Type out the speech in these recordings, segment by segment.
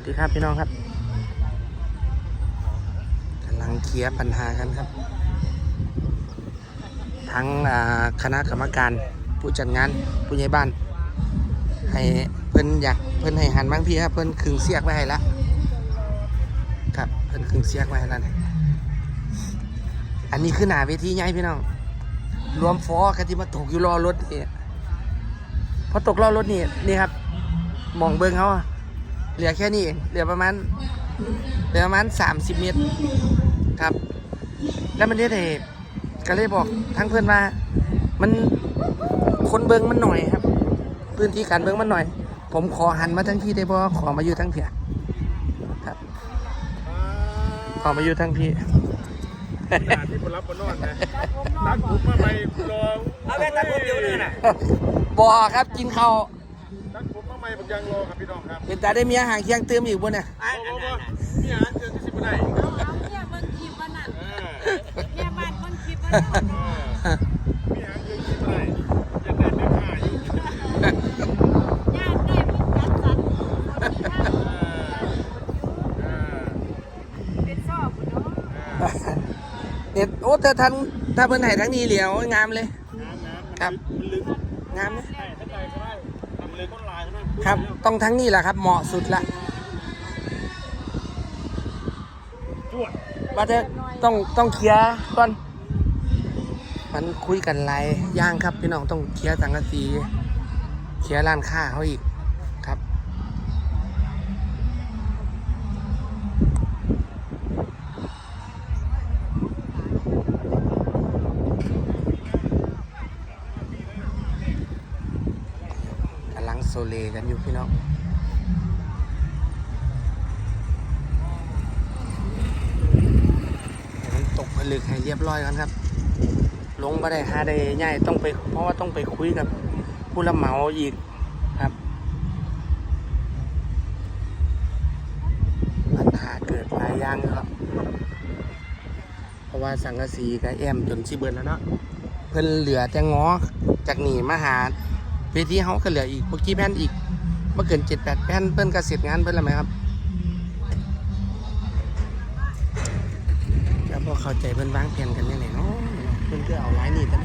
วัสดีครับพี่น้องครับกำลังเคลียร์ปัญหากันครับ ทั้งคณะกรรมการผู้จัดงานผู้ใหญ่บ้าน ให้เพิ่นอยากเพิ่นให้หันบ้างพี่ครับ เพิ่นขึงเสียกไว้ให้ละครับเพิ่นขึงเสียกไว้ให้แล้วนี่อันนี้คือหนาเวทีใหญ่พี่น้องรวมฟอกันที่มาตกอยู่รอรถนี่พอตกรอรถนี่นี่ครับมองเบิ้งเขาอะ เหลือแค่นี้เองเหลือประมาณเหลือประมาณ 30 เมตรครับ แล้วมันเนี่ยเด็ก็เลยบอกทั้งเพื่อนว่า มันคนเบิ้งมันหน่อยครับ พื้นที่การเบิ้งมันหน่อย ผมขอหันมาทั้งที่ได้บ่ขอมาอยู่ทั้งเพียครับ ขอมาอยู่ทั้งพี่ญาติที่คนรับบนนอนนะตักผมมาไปรอเอาแม่ตัดผมเดียวเลยน่ะบอครับกินข้าว ตักผมมาใหม่ผมยังรอครับพี่น้องครับเป็นตาได้เมียห่างเคียงเติมอีกบ่เนี่ยไอ้โอ้อันโหนั้นน่ะนี่อาหารเจอที่สิบไม่ได้เอาเนี่ยเบิ่งคลิปวันนั้นเออเนี่ยบ้านเบิ่งคลิปวันนั้นเออมีอาหารเจอที่สิบไม่ได้ยังได้ไม่ค่าอยู่ญาติได้เพิ่งจัดสรรเออเป็นชอบเนาะเออเนี่ยโอ้แต่ท่านถ้าเพิ่นให้ทั้งนี้เหลียวงามเลยน้ำน้ำครับ มันลึกงามเลย ครับ ต้องทั้งนี้แหละครับ เหมาะสุดละว่าจะต้องต้องเคลียร์ก่อน มันคุยกันไรยอย่างครับพี่น้องต้องเคลียร์สังกะสีเคลียร์ร้านค้าเขาอีก เลกันอยู่พี่น้องให้มันตกผลึกให้เรียบร้อยกันครับ ลงมาได้หาได้ง่ายต้องไปเพราะว่าต้องไปคุยกับผู้รับเหมาอีกครับ ปัญหาเกิดหลายอย่างครับ เพราะว่าสังกะสีกับแอมจนชิเบิร์นแล้วเนาะเพิ่นเหลือแต่งอจากหนีมาหา เวทีเขาก็เหลืออีกเมื่อกี้แผ่นอีกเมื่อเกินเจ็ดแปดแผ่นเพิ่นก็เสร็จงานเพิ่นแล้วไหมครับแล้วพอเข้าใจเพิ่นวางแผนกันยังไงเนาะเพิ่นก็เอาไว้นี่ตั้ง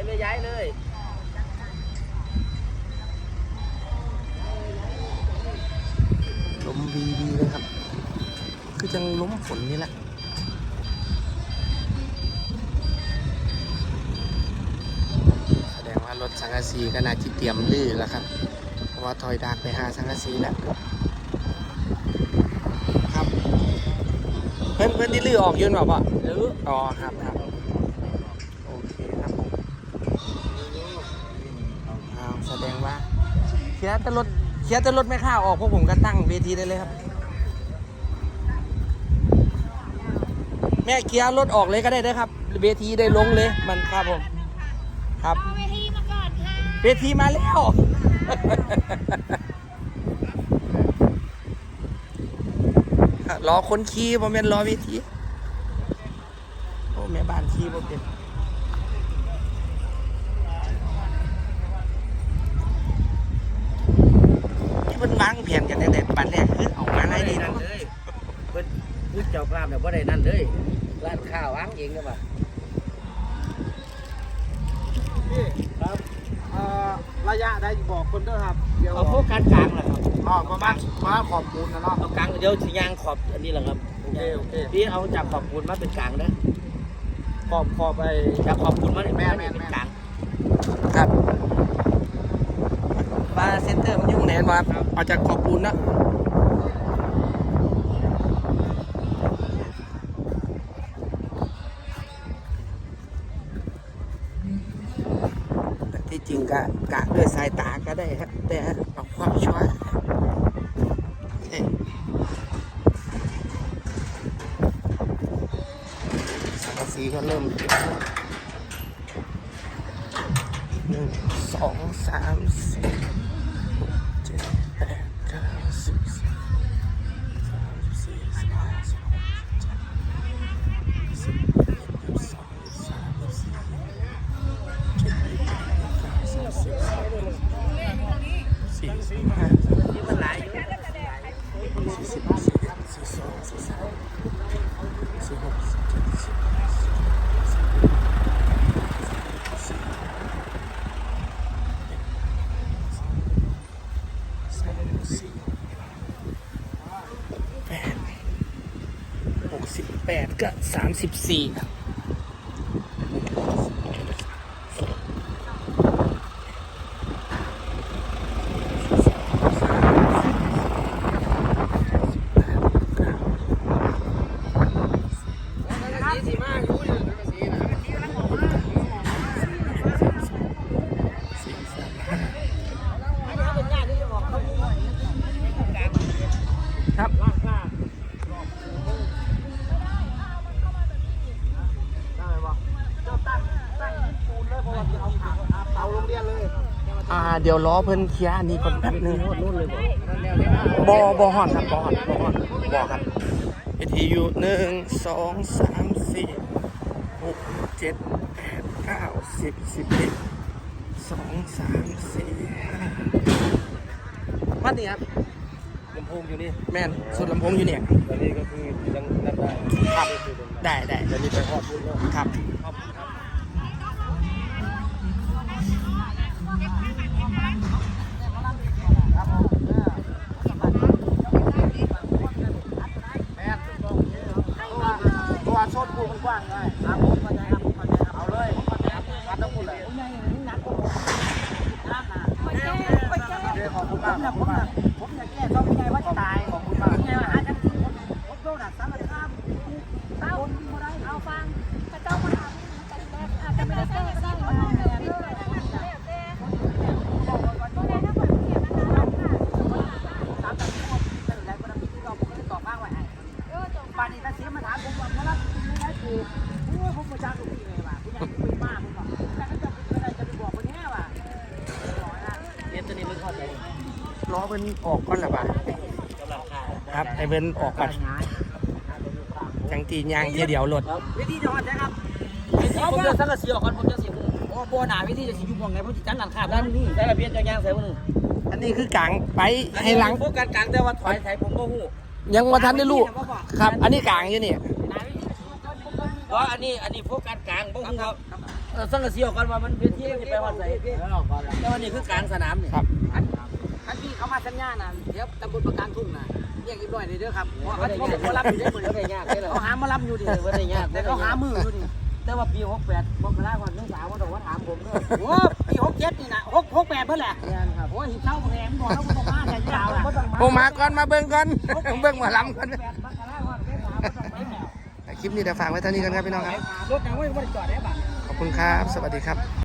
ไปเลยย้ายเลย ลมดีดีเลยครับ คือจังล้มฝนนี่แหละแสดงว่ารถสังกะสีก็น่าจะเตรียมลื้อแล้วครับ เพราะว่าถอยดากไปหาสังกะสีแล้วครับ เพื่อนเพื่อนที่ลื้อออกยืนแบบว่าหรืออ๋อครับครับโอเคครับผมอ้าวแสดงว่าเคลียร์แต่รถเคลียร์แต่รถไม่ค่าออกพวกผมก็ตั้งเวทีได้เลยครับ แม่เคลียร์รถออกเลยก็ได้นะครับเวทีได้ลงเลยมันครับผม ครับเอาเวทีมาก่อนค่ะเวทีมาแล้ว รอคนขี่ผมเป็นรอเวทีโอ้แม่บ้านขี่ผมเป็นที่มันวางแผนกันตั้งแต่ปันแรกคือเอามาไม่ให้ได้ดีนั่นะนเลยเพิ่นพูดเจ้ากล้ามเนี่ยว่าได้นั่นเลย ร้านข้าวอ้างเองก็บ่าพี่ครับเอ่อระยะได้บอกคนด้วยครับ เดี๋ยวเอาพวกกลางกลางแหละครับอ๋อประมาณมาขอบคุณนะเนาะเอากลางเดี๋ยวสิยางขอบอันนี้แหละครับโอเคโอเคพี่เอาจากขอบปูนมาเป็นกลางนะขอบขอบไปจากขอบปูนมาเนี่ยแม่แม่เป็นกลางครับบาร์เซ็นเตอร์มันอยู่ไหนวะเอาจากขอบปูนนะ ที่จริงกะกะด้วยสายตาก็ได้ครับ แต่เอาความช่วยสังกะสีก็เริ่มหนึ่งสองสามสี่ สามสิบสี่สิบห้าที่มันหลายอยู่สี่สิบสี่สี่สองสี่สามสี่หกสี่เจ็ดสิบแปดหกสิบแปดก็สามสิบสี่ เดี๋ยวล้อเพิ่นเคลียร์อันนี้ก่อนแป๊บหนึงบอบอหอดครับบอหอดบอหอดบอครับวิทยุหนึ่งสองสามสี่หกเจ็ดแปดเก้าสิบสิบเอ็ดสองสามสี่ห้าวัดนี้ครับลำโพงอยู่นี่แม่นสุดลำโพงอยู่เนี่ยตอนนี้ก็คือยังนับได้ครับได้ได้เดี๋ยวนี้ไปพอดครับ ราะว่าโซนปูมันกว้างไงครับผมเข้าใจครับผมเข้าใจครับเอาเลยผมเข้าใจครับวัดทั้งหมดเลยโอเคขอบคุณมากขอบคุณมากผมอยากแก้ต้องไงว่าจะตา เพิ่นออกก่อนละบ่ากำลังข้าวครับไอ้เพิ่นออกก่อนจังตียางเดียวเดียวรถวิธีจะวัดนะครับผมจะสังกะสีออกก่อนผมจะเสียมือโอ้โบนาวิธีจะสิอยู่มองไงผมจะจันหลังขาดด้านนี้ได้ระเบียนจะย่างใส่มืออันนี้คือกลางไปให้หลังพวกกันกลางแต่ว่าถอยใส่ผมก็หู้ยังมาทันได้ลูกครับ อันนี้กลางอยู่นี่เพราะอันนี้อันนี้พวกกันกลางบ่หู้ครับเออสังกะสีออกก่อนว่ามันเป็นที่ที่ไปฮอดใส่แต่ว่านี่คือกลางสนามนี่ค รับคันที่เขามาสัญญาน่ะเดี๋ยวตำบลประการทุ่งน่ะเรียกอีกหน่อยเลยเด้อครับเพราะเขาเขารับอยู่ได้เหมือนบ่ได้ยากได้หรอเขาหามารับอยู่ดิบ่ได้ยากแต่เขาหามืออยู่ดิแต่ว่าปี68ผมก็ได้วันนึงสาวว่าต้องว่าถามผมด้วยโอ้ปีหกเจ็ดนี่นะหกหกแปดเพิ่นแหละโอ้ยหิบเท่าแพงก่อนแล้วก็มาแต่ยาวล่ะโอมาก่อนมาเบิ่งก่อนเบิ่งหมาลำก่อนแปดบักกะลาก่อนเป็นสาวก็ต้องไปแล้วคลิปนี้เดี๋ยวฝากไว้เท่านี้กันครับพี่น้องครับรถยังไม่ได้จอดได้ป่ะขอบคุณครับ สวัสดีครับ